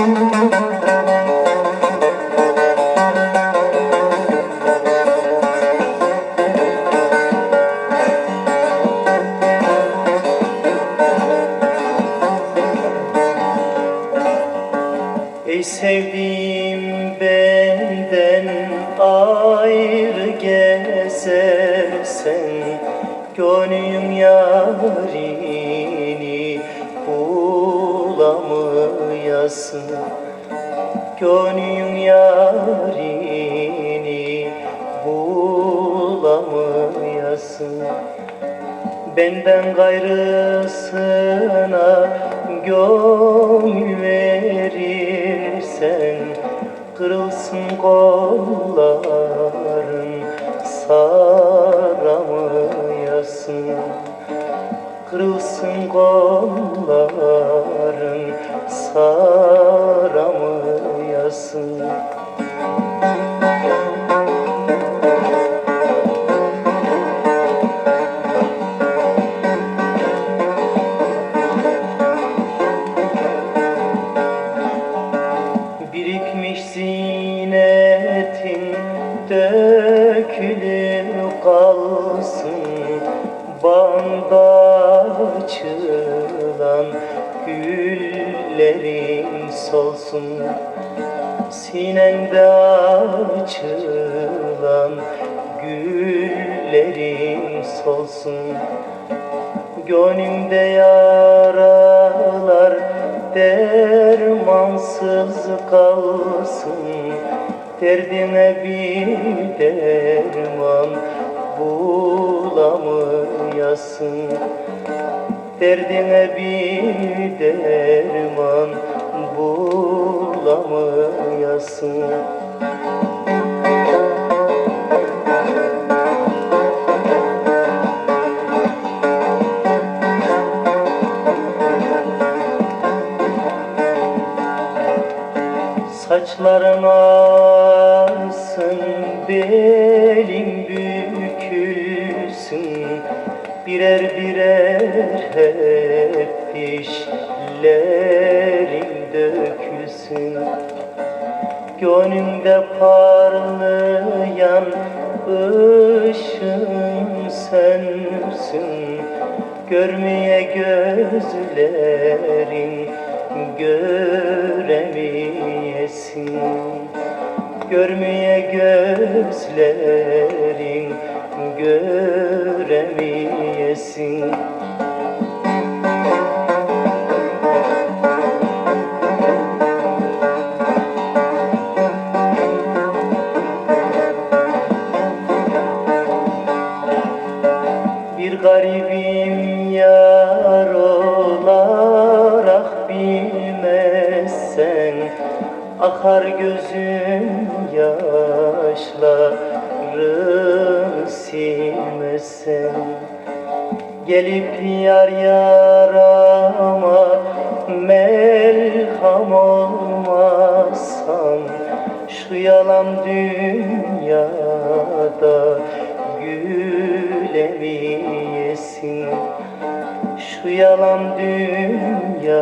Ey benden ayrı gezersen Gönlüm yarini bulamayasın Gönlüm yarini bulamayasın Benden gayrısına gönül verirsen Kırılsın kolların dökülür kalsın Bağında açılan güllerin solsun. Sinende açılan güllerin solsun. Gönlümde yaralar dermansız kalsın Derdine bir derman bulamayasın. Derdine bir derman bulamayasın Saçların ağsın, belin bükülsün. Birer birer hep dişlerin dökülsün. Gönlümde parlayan ışın sönsün Görmeye gözlerin Görmeye gözlerin göremeyesin. Bir garibim yar olarak bilmezsen Akar gözüm yaşları silmezsen Gelip yar yarama merham olmazsan Şu yalan dünyada gülemeyesin. Şu yalan dünyada